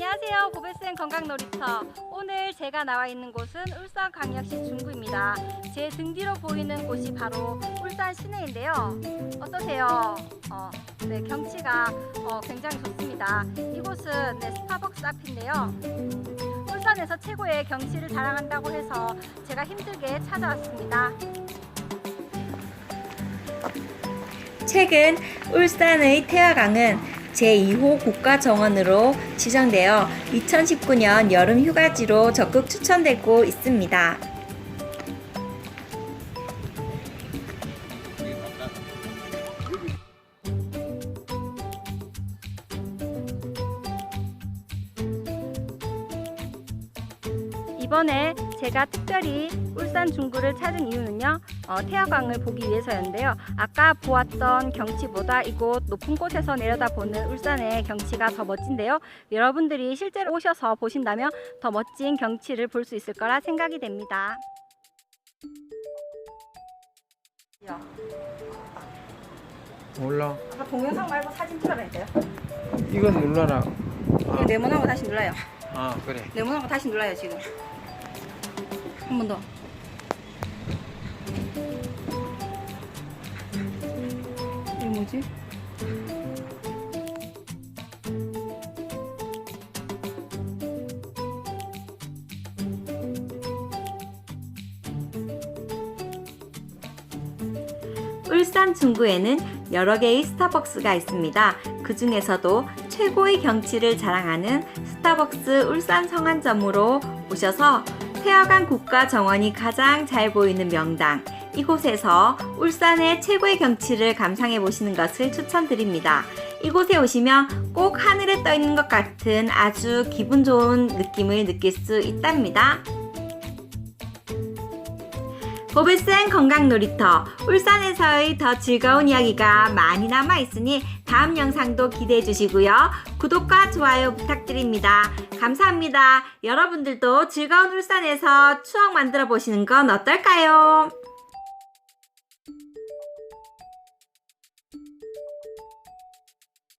안녕하세요. 고베스앤 건강놀이터. 오늘 제가 나와 있는 곳은 울산 광역시 중구입니다. 제 등 뒤로 보이는 곳이 바로 울산 시내인데요. 어떠세요? 어, 네, 경치가 어, 굉장히 좋습니다. 이곳은 네, 스타벅스 앞인데요. 울산에서 최고의 경치를 자랑한다고 해서 제가 힘들게 찾아왔습니다. 최근 울산의 태화강은 제2호 국가정원으로 지정되어 2019년 여름 휴가지로 적극 추천되고 있습니다. 이번에 제가 특별히 울산 중구를 찾은 이유는요 어, 태화강을 보기 위해서였는데요. 아까 보았던 경치보다 이곳 높은 곳에서 내려다보는 울산의 경치가 더 멋진데요. 여러분들이 실제로 오셔서 보신다면 더 멋진 경치를 볼 수 있을 거라 생각이 됩니다. 몰라. 아까 동영상 말고 사진 찍어야 돼요? 이건 눌러라. 아, 네모나고 다시 눌러요. 아 그래. 네모나고 다시 눌러요 지금 한 번 더. 이게 뭐지? 울산 중구에는 여러 개의 스타벅스가 있습니다. 그 중에서도 최고의 경치를 자랑하는 스타벅스 울산 성안점으로 오셔서 태화강 국가정원이 가장 잘 보이는 명당 이곳에서 울산의 최고의 경치를 감상해 보시는 것을 추천드립니다. 이곳에 오시면 꼭 하늘에 떠 있는 것 같은 아주 기분 좋은 느낌을 느낄 수 있답니다. 보베센 건강놀이터 울산에서의 더 즐거운 이야기가 많이 남아 있으니 다음 영상도 기대해 주시고요. 구독과 좋아요 부탁드립니다. 감사합니다. 여러분들도 즐거운 울산에서 추억 만들어 보시는 건 어떨까요?